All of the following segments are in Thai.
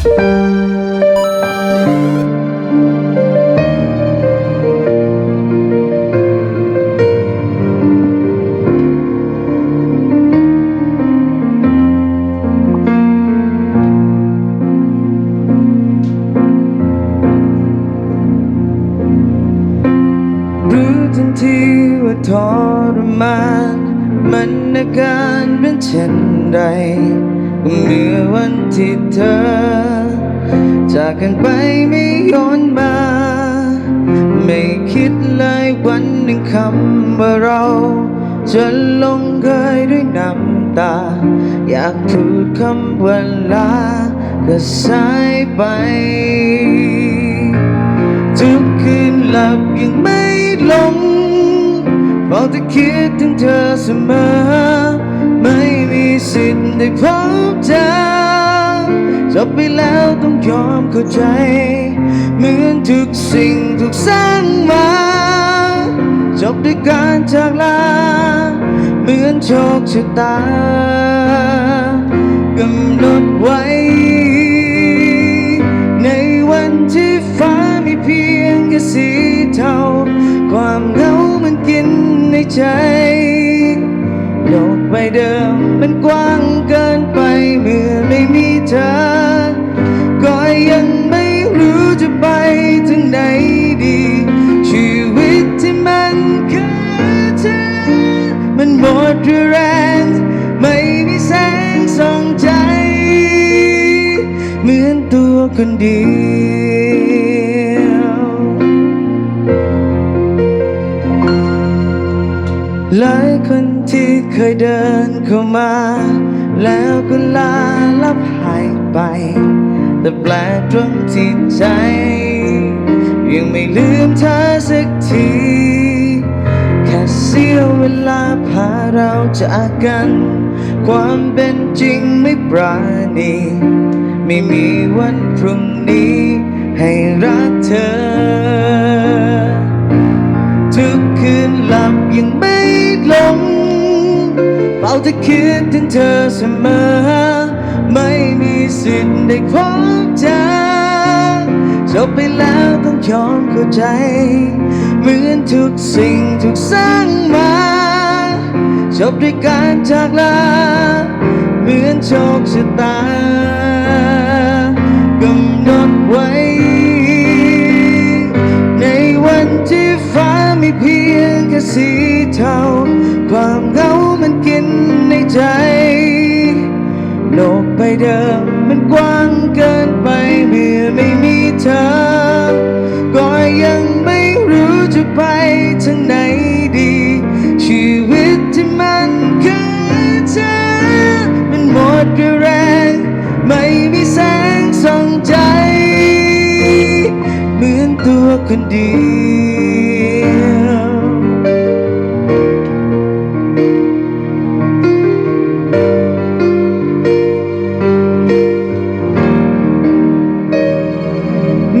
รู้ทันทีว่าทรมาน มันอาการเป็นเช่นไรก็เมื่อวันที่เธอากกันไปไม่ย้อนมา ไม่คิดเลยวันหนึ่งคำว่าเรา จะลงเอยด้วยน้ำตา อยากพูดคำว่าลาก็สายไป ทุกคืนหลับยังไม่ลงเฝ้าแต่คิดถึงเธอเสมอ ไม่มีสิทธิ์ได้พบเธอ บไปแล้วต้องยอมเข้าใจ เหมือนทุกสิ่งถูกสร้างมา จบด้วยการจากลา เหมือนโชคชะตากำหนดไว้ ในวันที่ฟ้ามีเพียงแค่สีเทา ความเหงามันกินในใจ คนเดียว หลายคนที่เคยเดินเข้ามา แล้วก็ลาลับหายไป แต่แปลกตรงที่ใจ ยังไม่ลืมเธอสักที แค่เสี้ยวเวลาพาเราจากกัน ความเป็นจริงไม่ปราณี ไม่มีวันพรุ่งนี้ ให้รักเธอ ทุกคืนหลับยังไม่ลงเฝ้าจะคิดถึงเธอเสมอ ไม่มีสิทธิ์ได้พบเธอจบไปแล้วต้องยอมเข้าใจ เหมือนทุกสิ่งถูกสร้างมาจบด้วยการจากลา เหมือนโชคชะตา กำหนดไว้ ในวันที่ฟ้ามีเพียงแค่สีเทาความเหงามันกินในใจ โลกใบเดิมมันกว้างเกินไปเมื่อไม่มีเธอ ก็ยังไม่รู้จะไปทางไหน คนเดียว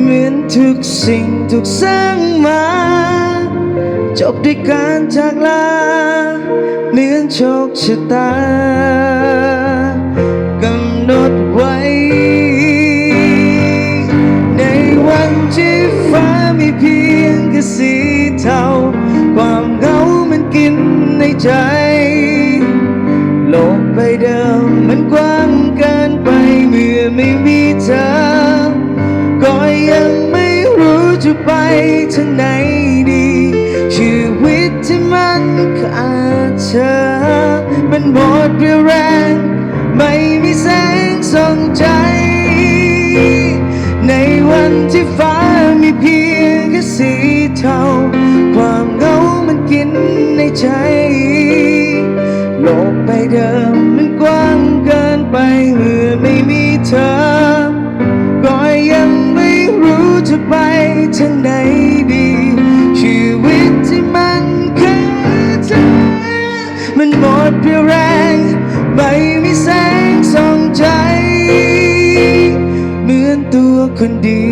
เหมือนทุกสิ่งถูกสร้างมา จบด้วยการจากลาเหมือนโชคชะตากำหนดไว้ สีเทาความเหงามันกินในใจ โลกใบเดิมมันกว้างเกินไปเมื่อไม่มีเธอ ก็ยังไม่รู้จะไปทางไหนดี ชีวิตที่มันขาดเธอ ใจ โลกใบเดิมมันกว้างเกินไปเมื่อไม่มีเธอ ก็ยังไม่รู้จะไปทางไหนดี ชีวิตที่มันคือเธอ มันหมดเรี่ยวแรงไม่มีแสงส่องใจ เหมือนตัวคนดี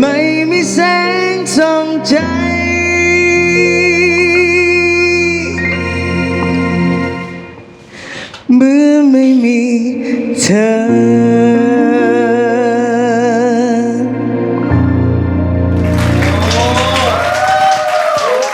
ไม่มีแสงส่องใจ เมื่อไม่มีเธอ